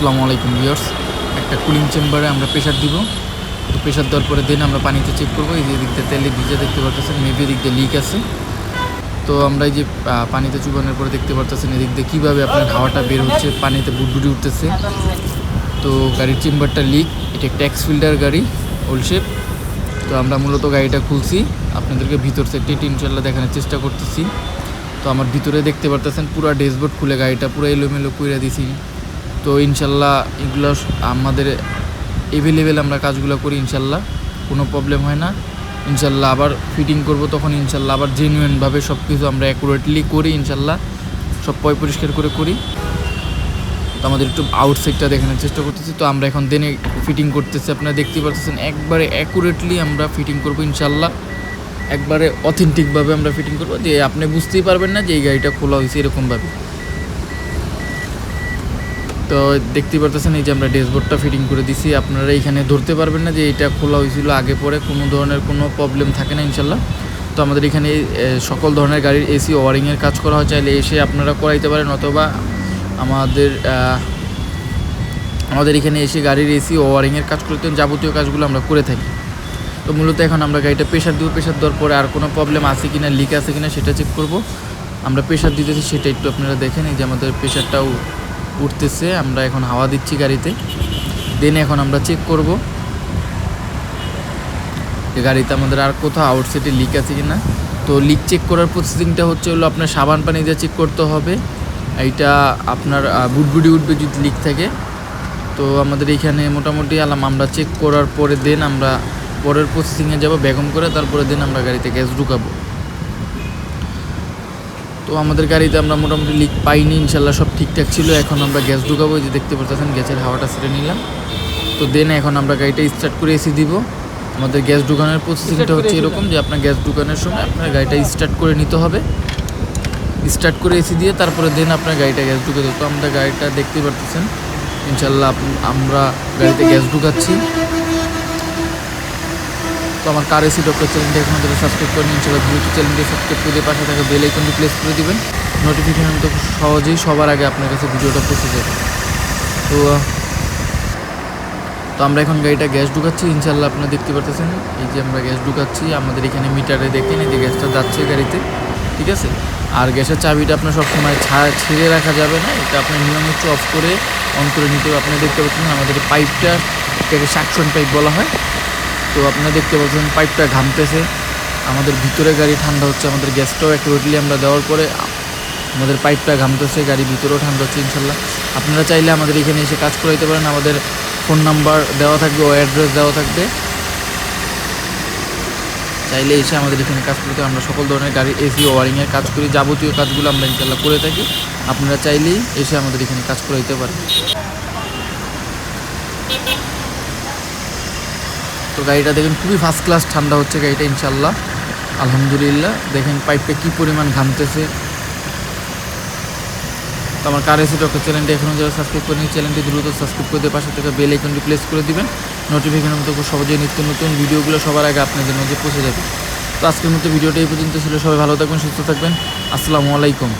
আসসালামু আলাইকুম ভিউয়ার্স। একটা কুলিং চেম্বারে আমরা প্রেশার দিব। তো প্রেশার দেওয়ার পরে দেন আমরা পানিতে চেক করব। এই যে এদিক দিয়ে তেলে ভিজে দেখতে পারতেছেন মেবি এদিক দিয়ে লিক আছে। তো আমরা এই যে পানিতে চুবানোর পরে দেখতে পারতেছেন এদিক দিয়ে কীভাবে আপনার হাওয়াটা বের হচ্ছে, পানিতে বুটবুটি উঠতেছে। তো গাড়ির চেম্বারটা লিক এটা একটা এক্স ফিল্ডার গাড়ি ওলশেপ তো আমরা মূলত গাড়িটা খুলছি। আপনাদেরকে ভিতর সেটটি ইনশাল্লাহ দেখানোর চেষ্টা করতেছি। তো আমার ভিতরে দেখতে পারতেছেন, পুরো ড্যাশবোর্ড খুলে গাড়িটা পুরো এলোমেলো কইরা দিছি। তো ইনশাল্লাহ এগুলো আমাদের এভেলেবেল আমরা কাজগুলো করি ইনশাল্লাহ, কোনো প্রবলেম হয় না। ইনশাল্লাহ আবার ফিটিং করব তখন ইনশাল্লাহ আবার জেনুইনভাবে সব কিছু আমরা অ্যাকুরেটলি করি ইনশাল্লাহ, সব পয় পরিষ্কার করে করি। তো আমাদের একটু আউটসাইডটা দেখানোর চেষ্টা করতেছি। তো আমরা এখন দেনে ফিটিং করতেছি, আপনারা দেখতে পাচ্ছেন একবারে অ্যাকুরেটলি আমরা ফিটিং করব ইনশাল্লাহ। একবারে অথেন্টিকভাবে আমরা ফিটিং করব, যে আপনি বুঝতেই পারবেন না যে এই গাড়িটা খোলা হয়েছে এরকমভাবে। তো দেখতে পারতেছেন, এই যে আমরা ড্যাশবোর্ডটা ফিটিং করে দিছি। আপনারা এখানে ধরতে পারবেন না যে এটা খোলা হয়েছিল আগে পরে, কোনো ধরনের কোনো প্রবলেম থাকে না ইনশাল্লাহ। তো আমাদের এখানে সকল ধরনের গাড়ির এসি ওয়ারিংয়ের কাজ করা হয়, চাইলে এসে আপনারা করাইতে পারেন, অথবা আমাদের আমাদের এখানে এসে গাড়ির এসি ওয়ারিংয়ের কাজ করতে যাবতীয় কাজগুলো আমরা করে থাকি। তো মূলত এখন আমরা গাড়িটা প্রেশার দিব প্রেশার দেওয়ার পরে আর কোনো প্রবলেম আছে কি না লিক আছে কি না সেটা চেক করব। আমরা প্রেশার দিতেছি, সেটা একটু আপনারা দেখেন, এই যে আমাদের প্রেশারটাও উঠতেছে, আমরা এখন হাওয়া দিচ্ছি গাড়িতে। দেন এখন আমরা চেক করব। গাড়িতে আমাদের আর কোথাও আউটসাইডে লিক আছে কি না তো লিক চেক করার প্রসেসিংটা হচ্ছে হলো আপনার সাবান পানি দিয়ে চেক করতে হবে। এইটা আপনার বুটবুটি উঠবে যদি লিক থাকে। তো আমাদের এখানে মোটামুটি আলাম, আমরা চেক করার পরে দেন আমরা পরের প্রসেসিংয়ে যাব, বেগম করে, তারপরে দেন আমরা গাড়িতে গ্যাস ঢুকাবো। তো আমাদের গাড়িতে আমরা মোটামুটি লিক পাইনি, ইনশাল্লাহ সব ঠিকঠাক ছিল এখন আমরা গ্যাস ঢুকাবো যে দেখতে পাচ্ছেন গ্যাসের হাওয়াটা সেরে নিলাম। তো দেন এখন আমরা গাড়িটা স্টার্ট করে এসি দিব। আমাদের গ্যাস ঢুকানোর প্রসেসিংটা হচ্ছে এরকম যে আপনার গ্যাস ঢুকানোর সময় আপনার গাড়িটা স্টার্ট করে নিতে হবে। স্টার্ট করে এসি দিয়ে তারপরে দেন আপনার গাড়িটা গ্যাস ঢুকে দেবো তো আমরা গাড়িটা দেখতে পারতেছেন ইনশাল্লাহ আপ- আমরা গাড়িতে গ্যাস ঢুকাচ্ছি। তো আমার কার এসি ডক্টর চ্যানেলটি এখন যারা সাবস্ক্রাইব করেন ইনশাল্লাহ দ্রুত চ্যানেলটি সাবস্ক্রাইব করে পাশে থাকা বেল আইকনটি প্লেস করে দেবেন। নোটিফিকেশন তো সহজেই সবার আগে আপনার কাছে ভিডিওটা পৌঁছে যাবে। তো তো আমরা এখন গাড়িটা গ্যাস ঢুকাচ্ছি। ইনশাল্লাহ আপনারা দেখতে পারতেছেন, এই যে আমরা গ্যাস ঢুকাচ্ছি, আমাদের এখানে মিটারে দেখেন, এই যে গ্যাসটা যাচ্ছে গাড়িতে, ঠিক আছে? আর গ্যাসের চাবিটা আপনার সবসময় ছা- ছেড়ে রাখা যাবে না, এটা আপনার নিয়ম হচ্ছে অফ করে অন করে নিতে হবে। আপনি দেখতে পাচ্ছেন আমাদের পাইপটা এটাকে সাকশন পাইপ বলা হয়। তো আপনারা দেখতে পাচ্ছেন পাইপটা ঘামতেছে। আমাদের ভিতরে গাড়ি ঠান্ডা হচ্ছে, আমাদের গ্যাসটাও অ্যাকুরেটলি আমরা দেওয়ার পরে আমাদের পাইপটা ঘামতেছে, গাড়ি ভিতরেও ঠান্ডা হচ্ছে ইনশাল্লাহ। আপনারা চাইলে আমাদের এখানে এসে কাজ করাইতে পারেন। আমাদের ফোন নাম্বার দেওয়া থাকবে ও অ্যাড্রেস দেওয়া থাকবে। চাইলে এসে আমাদের এখানে কাজ করতে আমরা সকল ধরনের গাড়ি এসি ওয়ারিংয়ের কাজ করি, যাবতীয় কাজগুলো আমরা ইনশাল্লাহ করে থাকি। আপনারা চাইলেই এসে আমাদের এখানে কাজ করাইতে পারেন। তো গাড়িটা দেখেন খুবই ফার্স্ট ক্লাস ঠান্ডা হচ্ছে গাড়িটা ইনশাল্লাহ আলহামদুলিল্লাহ, দেখেন পাইপটা কী পরিমাণ ঘামতেছে। তো আমার কার এসে ডক্টর চ্যানেলটি এখনও যারা সাবস্ক্রাইব করেনি চ্যানেলটি দ্রুত সাবস্ক্রাইব করে দিয়ে পাশে থেকে বেল আইকনটি প্লেস করে দিবেন। নোটিফিকেশন মতো খুব সহজেই নিত্য নতুন ভিডিওগুলো সবার আগে আপনাদের মধ্যে পৌঁছে যাবে। তো আজকের মতো ভিডিওটা এই পর্যন্ত ছিল। সবাই ভালো থাকবেন, সুস্থ থাকবেন। আসসালামু আলাইকুম।